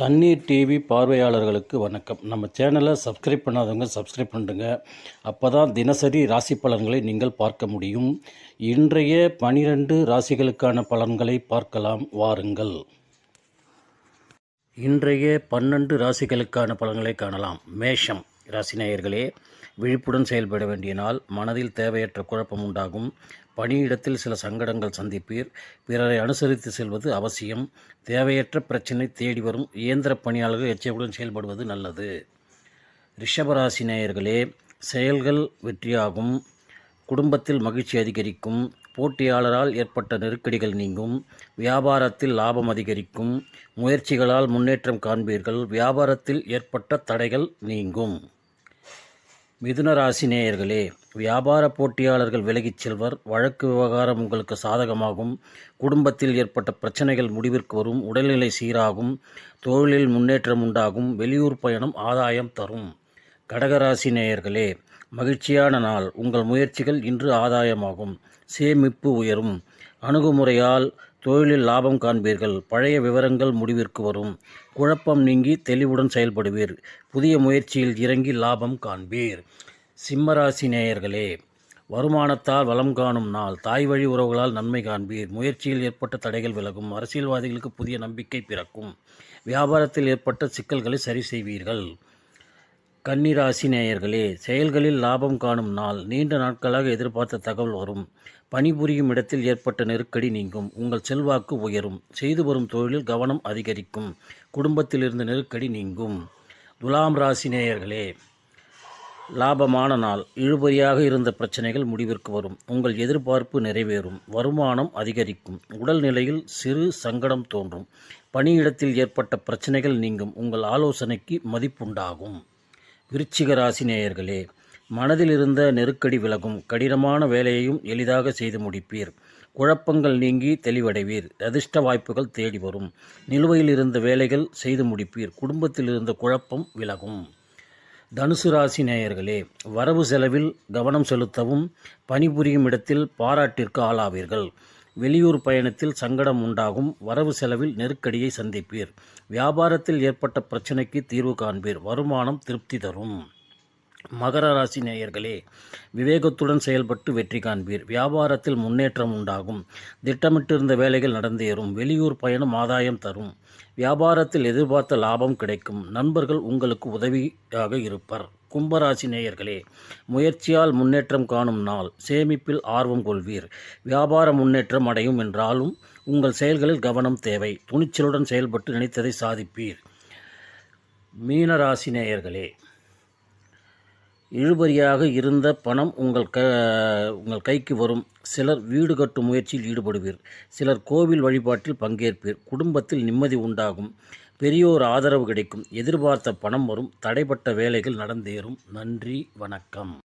தண்ணீர் டிவி பார்வையாளர்களுக்கு வணக்கம். நம்ம சேனலை சப்ஸ்கிரைப் பண்ணாதவங்க சப்ஸ்கிரைப் பண்ணுங்க. அப்போ தான் தினசரி ராசி பலன்களை நீங்கள் பார்க்க முடியும். இன்றைய பனிரெண்டு ராசிகளுக்கான பலன்களை பார்க்கலாம். வாருங்கள். இன்றைய பன்னெண்டு ராசிகளுக்கான பலன்களை காணலாம். மேஷம். ராசிநேயர்களே விழிப்புடன் செயல்பட வேண்டிய நாள் மனதில் தேவையற்ற குழப்பம் உண்டாகும். பணியிடத்தில் சில சங்கடங்கள் சந்திப்பீர். பிறரை அனுசரித்து செல்வது அவசியம். தேவையற்ற பிரச்சினை தேடி வரும் இயந்திர பணியாளர்கள் எச்சரிக்கையுடன் செயல்படுவது நல்லது. ரிஷபராசி நேயர்களே செயல்கள் வெற்றியாகும். குடும்பத்தில் மகிழ்ச்சி அதிகரிக்கும். போட்டியாளரால் ஏற்பட்ட நெருக்கடிகள் நீங்கும். வியாபாரத்தில் லாபம் அதிகரிக்கும். முயற்சிகளால் முன்னேற்றம் காண்பீர்கள். வியாபாரத்தில் ஏற்பட்ட தடைகள் நீங்கும். மிதுன ராசி நேயர்களே வியாபார போட்டியாளர்கள் விலகிச் செல்வர் வழக்கு விவகாரம் உங்களுக்கு சாதகமாகும். குடும்பத்தில் ஏற்பட்ட பிரச்சனைகள் முடிவிற்கு வரும். உடல்நிலை சீராகும். தொழிலில் முன்னேற்றம் உண்டாகும். வெளியூர் பயணம் ஆதாயம் தரும். கடகராசி நேயர்களே மகிழ்ச்சியான நாள். உங்கள் முயற்சிகள் இன்று ஆதாயமாகும். சேமிப்பு உயரும். அணுகுமுறையால் தொழிலில் லாபம் காண்பீர்கள். பழைய விவரங்கள் முடிவிற்கு வரும். குழப்பம் நீங்கி தெளிவுடன் செயல்படுவீர். புதிய முயற்சியில் இறங்கி லாபம் காண்பீர். சிம்மராசி நேயர்களே வருமானத்தால் வளம் காணும் நாள். தாய் வழி உறவுகளால் நன்மை காண்பீர். முயற்சியில் ஏற்பட்ட தடைகள் விலகும். அரசியல்வாதிகளுக்கு புதிய நம்பிக்கை பிறக்கும். வியாபாரத்தில் ஏற்பட்ட சிக்கல்களை சரி செய்வீர்கள். கன்னிராசி நேயர்களே செயல்களில் லாபம் காணும் நாள். நீண்ட நாட்களாக எதிர்பார்த்த தகவல் வரும். பணிபுரியும் இடத்தில் ஏற்பட்ட நெருக்கடி நீங்கும். உங்கள் செல்வாக்கு உயரும். செய்து வரும் தொழிலில் கவனம் அதிகரிக்கும். குடும்பத்தில் இருந்த நெருக்கடி நீங்கும். துலாம் ராசி நேயர்களே லாபமான நாள். இழுபறியாக இருந்த பிரச்சனைகள் முடிவிற்கு வரும். உங்கள் எதிர்பார்ப்பு நிறைவேறும். வருமானம் அதிகரிக்கும். உடல்நிலையில் சிறு சங்கடம் தோன்றும். பணியிடத்தில் ஏற்பட்ட பிரச்சனைகள் நீங்கும். உங்கள் ஆலோசனைக்கு மதிப்புண்டாகும். விருச்சிக ராசி நேயர்களே மனதில் இருந்த நெருக்கடி விலகும் கடினமான வேலையையும் எளிதாக செய்து முடிப்பீர். குழப்பங்கள் நீங்கி தெளிவடைவீர். அதிர்ஷ்ட வாய்ப்புகள் தேடி வரும். நிலுவையில் இருந்த வேலைகள் செய்து முடிப்பீர். குடும்பத்தில் இருந்த குழப்பம் விலகும். தனுசு ராசி நேயர்களே வரவு செலவில் கவனம் செலுத்தவும் பணிபுரியும் இடத்தில் பாராட்டிற்கு ஆளாவீர்கள். வெளியூர் பயணத்தில் சங்கடம் உண்டாகும் வரவு செலவில் நெருக்கடியை சந்திப்பீர். வியாபாரத்தில் ஏற்பட்ட பிரச்சனைக்கு தீர்வு காண்பீர். வருமானம் திருப்தி தரும். மகர ராசி நேயர்களே விவேகத்துடன் செயல்பட்டு வெற்றி காண்பீர். வியாபாரத்தில் முன்னேற்றம் உண்டாகும். திட்டமிட்டிருந்த வேலைகள் நடந்தேறும். வெளியூர் பயணம் ஆதாயம் தரும். வியாபாரத்தில் எதிர்பார்த்த லாபம் கிடைக்கும். நண்பர்கள் உங்களுக்கு உதவியாக இருப்பர். கும்பராசி நேயர்களே முயற்சியால் முன்னேற்றம் காணும் நாள் சேமிப்பில் ஆர்வம் கொள்வீர். வியாபார முன்னேற்றம் அடையும் என்றாலும் உங்கள் செயல்களில் கவனம் தேவை. துணிச்சலுடன் செயல்பட்டு நினைத்ததை சாதிப்பீர். மீனராசி நேயர்களே இழுபறியாக இருந்த பணம் உங்கள் க உங்கள் கைக்கு வரும். சிலர் வீடு கட்டும் முயற்சியில் ஈடுபடுவீர். சிலர் கோவில் வழிபாட்டில் பங்கேற்பீர். குடும்பத்தில் நிம்மதி உண்டாகும். பெரியோர் ஆதரவு கிடைக்கும். எதிர்பார்த்த பணம் வரும். தடைப்பட்ட வேலைகள் நடந்தேறும். நன்றி. வணக்கம்.